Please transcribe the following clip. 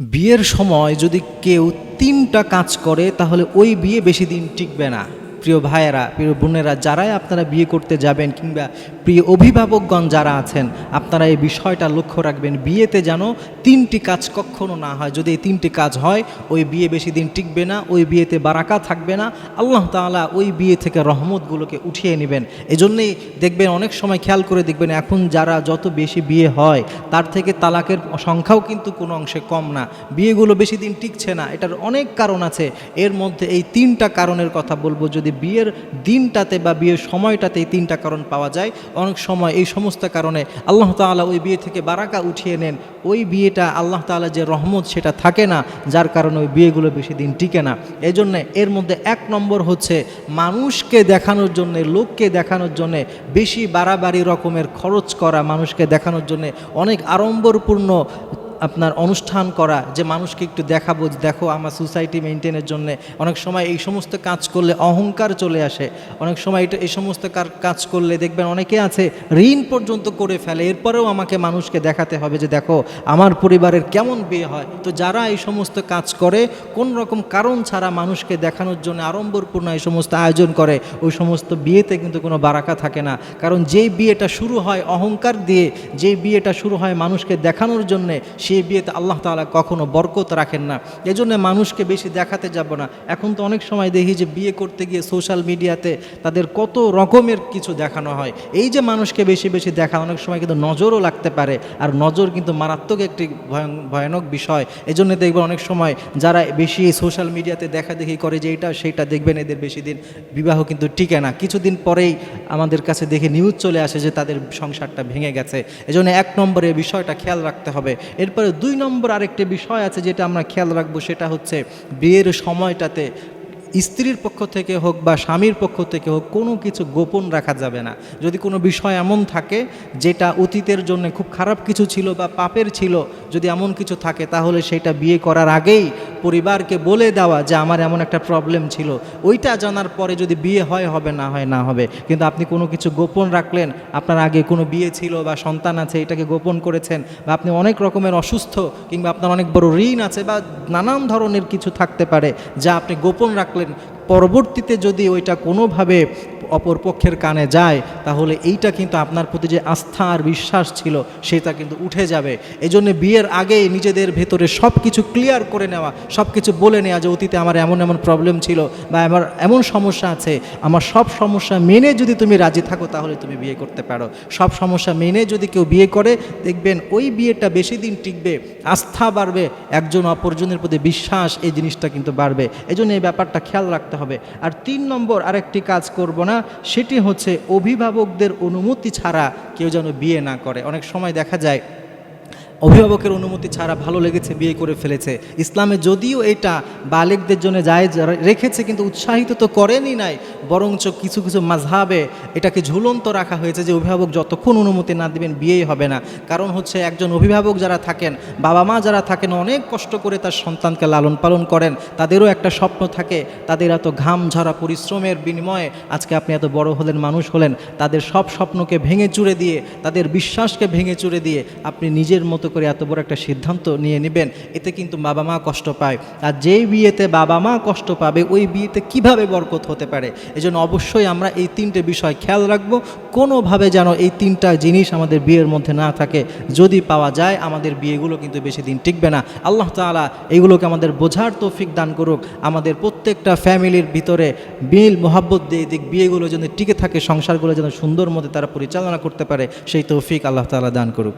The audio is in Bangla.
বিয়ের সময় যদি কেউ তিনটা কাজ করে তাহলে ওই বিয়ে বেশি দিন টিকবে না। প্রিয় ভাইয়েরা, প্রিয় বোনেরা, যারাই আপনারা বিয়ে করতে যাবেন কিংবা প্রিয় অভিভাবকগণ যারা আছেন, আপনারা এই বিষয়টা লক্ষ্য রাখবেন, বিয়েতে যেন তিনটি কাজ কখনো না হয়। যদি এই তিনটি কাজ হয়, ওই বিয়ে বেশি দিন টিকবে না, ওই বিয়েতে বারাকা থাকবে না, আল্লাহ তালা ওই বিয়ে থেকে রহমতগুলোকে উঠিয়ে নেবেন। এজন্যই দেখবেন অনেক সময় খেয়াল করে দেখবেন, এখন যারা যত বেশি বিয়ে হয়, তার থেকে তালাকের সংখ্যাও কিন্তু কোনো অংশে কম না। বিয়েগুলো বেশি দিন টিকছে না, এটার অনেক কারণ আছে। এর মধ্যে এই তিনটা কারণের কথা বলব যদি বিয়ের দিনটাতে বা বিয়ের সময়টাতে এই তিনটা কারণ পাওয়া যায়। অনেক সময় এই সমস্ত কারণে আল্লাহ তাআলা ওই বিয়ে থেকে বারাকা উঠিয়ে নেন। ওই বিয়েটা আল্লাহ তাআলা যে রহমত সেটা থাকে না, যার কারণে ওই বিয়েগুলো বেশি দিন টিকে না। এই জন্যে এর মধ্যে এক নম্বর হচ্ছে মানুষকে দেখানোর জন্যে, লোককে দেখানোর জন্যে বেশি বাড়াবাড়ি রকমের খরচ করা, মানুষকে দেখানোর জন্যে অনেক আড়ম্বরপূর্ণ আপনার অনুষ্ঠান করা, যে মানুষকে একটু দেখাবো দেখো আমার সোসাইটি মেনটেনের জন্য অনেক সময় এই সমস্ত কাজ করলে অহংকার চলে আসে, অনেক সময় এটা, এই সমস্ত কাজ করলে দেখবেন অনেকে আছে ঋণ পর্যন্ত করে ফেলে, এরপরেও আমাকে মানুষকে দেখাতে হবে যে দেখো আমার পরিবারের কেমন বিয়ে হয়। তো যারা এই সমস্ত কাজ করে, কোন রকম কারণ ছাড়া মানুষকে দেখানোর জন্য আড়ম্বরপূর্ণ এই সমস্ত আয়োজন করে, ওই সমস্ত বিয়েতে কিন্তু কোনো বারাকা থাকে না। কারণ যেই বিয়েটা শুরু হয় অহংকার দিয়ে, যেই বিয়েটা শুরু হয় মানুষকে দেখানোর জন্যে সেই বিয়েতে আল্লাহ তাআলা কখনো বরকত রাখেন না। এজন্য মানুষকে বেশি দেখাতে যাব না। এখন তো অনেক সময় দেখি যে বিয়ে করতে গিয়ে সোশ্যাল মিডিয়াতে তাদের কত রকমের কিছু দেখানো হয়। এই যে মানুষকে বেশি বেশি দেখা, অনেক সময় কিন্তু নজরও লাগতে পারে। আর নজর কিন্তু মারাত্মক একটি ভয়ং- ভয়ানক বিষয়। এই এজন্য দেখবেন অনেক সময় যারা বেশি সোশ্যাল মিডিয়াতে দেখা দেখি করে যে এটা সেইটা দেখবেন এদের বেশি দিন বিবাহ কিন্তু টিকে না। কিছুদিন পরেই আমাদের কাছে দেখে নিউজ চলে আসে যে তাদের সংসারটা ভেঙে গেছে। এজন্য এক নম্বরে বিষয়টা খেয়াল রাখতে হবে। এরপরে দুই নম্বর আরেকটি বিষয় আছে যেটা আমরা খেয়াল রাখব সেটা হচ্ছে বিয়ের সময়টাতে স্ত্রীর পক্ষ থেকে হোক বা স্বামীর পক্ষ থেকে হোক, কোনো কিছু গোপন রাখা যাবে না। যদি কোনো বিষয় এমন থাকে যেটা অতীতের জন্য খুব খারাপ কিছু ছিল বা পাপের ছিল, যদি এমন কিছু থাকে তাহলে সেটা বিয়ে করার আগেই পরিবারকে বলে দেওয়া যে আমার এমন একটা প্রবলেম ছিল। ওইটা জানার পরে যদি বিয়ে হয়, হবে না হয়, না হবে। কিন্তু আপনি কোনো কিছু গোপন রাখলেন, আপনার আগে কোনো বিয়ে ছিল বা সন্তান আছে, এটাকে গোপন করেছেন বা আপনি অনেক রকমের অসুস্থ কিংবা আপনার অনেক বড় ঋণ আছে বা নানান ধরনের কিছু থাকতে পারে, যা আপনি গোপন রাখলেন Frage, পরবর্তীতে যদি ওইটা কোনোভাবে অপর পক্ষের কানে যায়, তাহলে এইটা কিন্তু আপনার প্রতি যে আস্থা আর বিশ্বাস ছিল, সেটা কিন্তু উঠে যাবে। এই জন্য বিয়ের আগেই নিজেদের ভেতরে সব কিছু ক্লিয়ার করে নেওয়া সব কিছু বলে নেওয়া যে অতীতে আমার এমন এমন প্রবলেম ছিল বা আমার এমন সমস্যা আছে, আমার সব সমস্যা মেনে যদি তুমি রাজি থাকো, তাহলে তুমি বিয়ে করতে পারো। সব সমস্যা মেনে যদি কেউ বিয়ে করে, দেখবেন ওই বিয়েটা বেশি দিন টিকবে, আস্থা বাড়বে, একজন অপরজনের প্রতি বিশ্বাস এই জিনিসটা কিন্তু বাড়বে। এই জন্য এই ব্যাপারটা খেয়াল রাখতে হবে। আর তিন নম্বর আরেকটি কাজ করব না, সেটি হচ্ছে অভিভাবকদের অনুমতি ছাড়া কেউ যেন বিয়ে না করে। অনেক সময় দেখা যায়, অভিভাবকের অনুমতি ছাড়া ভালো লেগেছে, বিয়ে করে ফেলেছে। ইসলামে যদিও এটা বালেকদের জন্য যায় রেখেছে, কিন্তু উৎসাহিত তো করেনি নাই, বরঞ্চ কিছু কিছু মাঝহাবে এটাকে ঝুলন্ত রাখা হয়েছে যে অভিভাবক যতক্ষণ অনুমতি না দিবেন বিয়েই হবে না। কারণ হচ্ছে একজন অভিভাবক যারা থাকেন, বাবা মা যারা থাকেন, অনেক কষ্ট করে তার সন্তানকে লালন পালন করেন, তাদেরও একটা স্বপ্ন থাকে, তাদের এত ঘাম ঝরা পরিশ্রমের বিনিময়ে আজকে আপনি এত বড় হলেন, মানুষ হলেন, তাদের সব স্বপ্নকে ভেঙে চুরে দিয়ে, তাদের বিশ্বাসকে ভেঙে চুরে দিয়ে আপনি নিজের মতো করে এত বড় একটা সিদ্ধান্ত নিয়ে নেবেন, এতে কিন্তু বাবা মা কষ্ট পায়। আর যেই বিয়েতে বাবা মা কষ্ট পাবে, ওই বিয়েতে কীভাবে বরকত হতে পারে? এজন্য অবশ্যই আমরা এই তিনটে বিষয় খেয়াল রাখব। কোনোভাবে যেন এই তিনটা জিনিস আমাদের বিয়ের মধ্যে না থাকে, যদি পাওয়া যায় আমাদের বিয়েগুলো কিন্তু বেশি দিন টিকবে না। আল্লাহ তাআলা এইগুলোকে আমাদের বোঝার তৌফিক দান করুক। আমাদের প্রত্যেকটা ফ্যামিলির ভিতরে মিল, মোহাব্বত দিয়ে দিক, বিয়েগুলো যেন টিকে থাকে, সংসারগুলো যেন সুন্দর মধ্যে তারা পরিচালনা করতে পারে, সেই তৌফিক আল্লাহ তাআলা দান করুক।